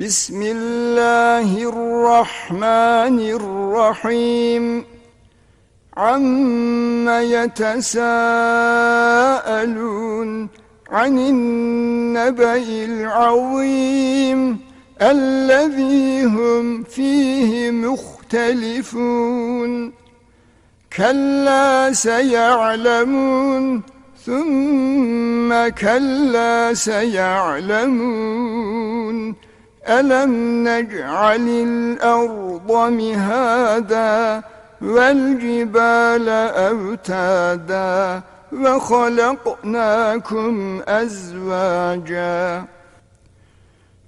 بسم الله الرحمن الرحيم. عم يتساءلون عن النبأ العظيم الذي هم فيه مختلفون. كلا سيعلمون ثم كلا سيعلمون. ألم نجعل الأرض مهادا والجبال أوتادا وخلقناكم أزواجا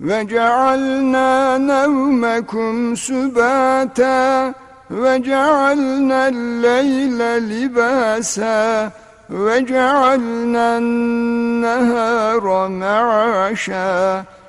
وجعلنا نومكم سباتا وجعلنا الليل لباسا وجعلنا النهار معاشا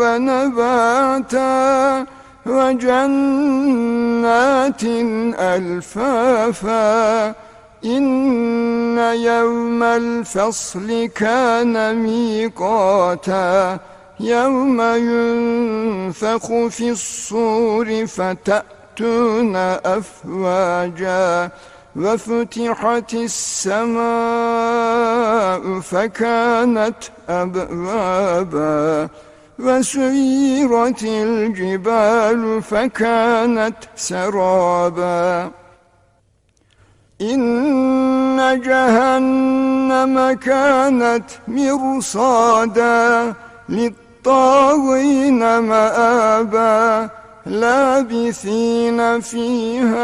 ونباتا وجنات ألفافا إن يوم الفصل كان ميقاتا يوم ينفخ في الصور فتأتون أفواجا وفتحت السماء فكانت أبوابا وسيرت الجبال فكانت سرابا. إن جهنم كانت مرصادا للطاغين مآبا. لابثين فيها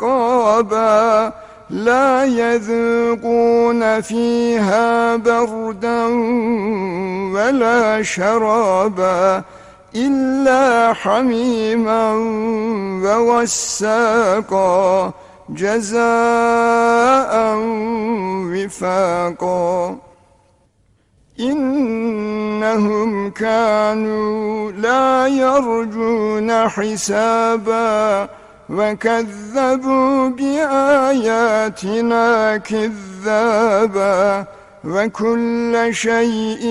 أحقابا لا يذوقون فيها بردا ولا شرابا إلا حميما ووساقا جزاء وفاقا إنهم كانوا لا يرجون حسابا وكذبوا بآياتنا كذابا وكل شيء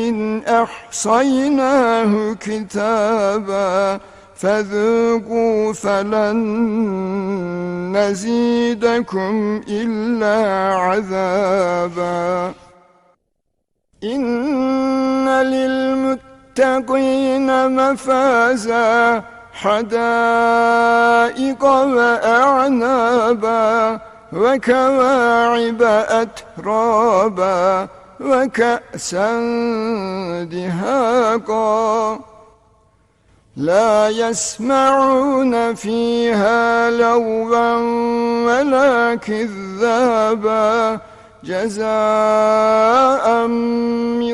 أحصيناه كتابا فذوقوا فلن نزيدكم إلا عذابا. إن للمتقين مفازا. حدائق وأعنابا وكواعب أترابا وكأسا دهاقا لا يسمعون فيها لغوا ولا كذابا جزاء من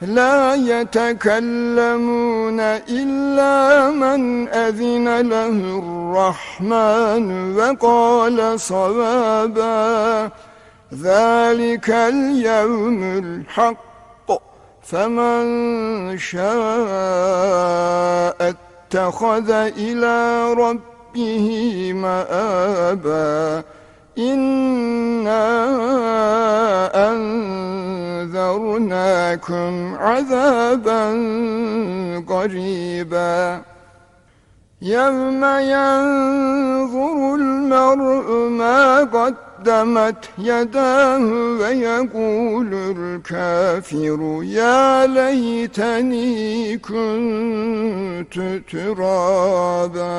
لا يتكلمون إلا من أذن له الرحمن وقال صوابا. ذلك اليوم الحق فمن شاء اتخذ إلى ربه مآبا. إنا أنذرناكم عذابا قريبا يوم ينظر المرء ما قدمت يداه ويقول الكافر يا ليتني كنت ترابا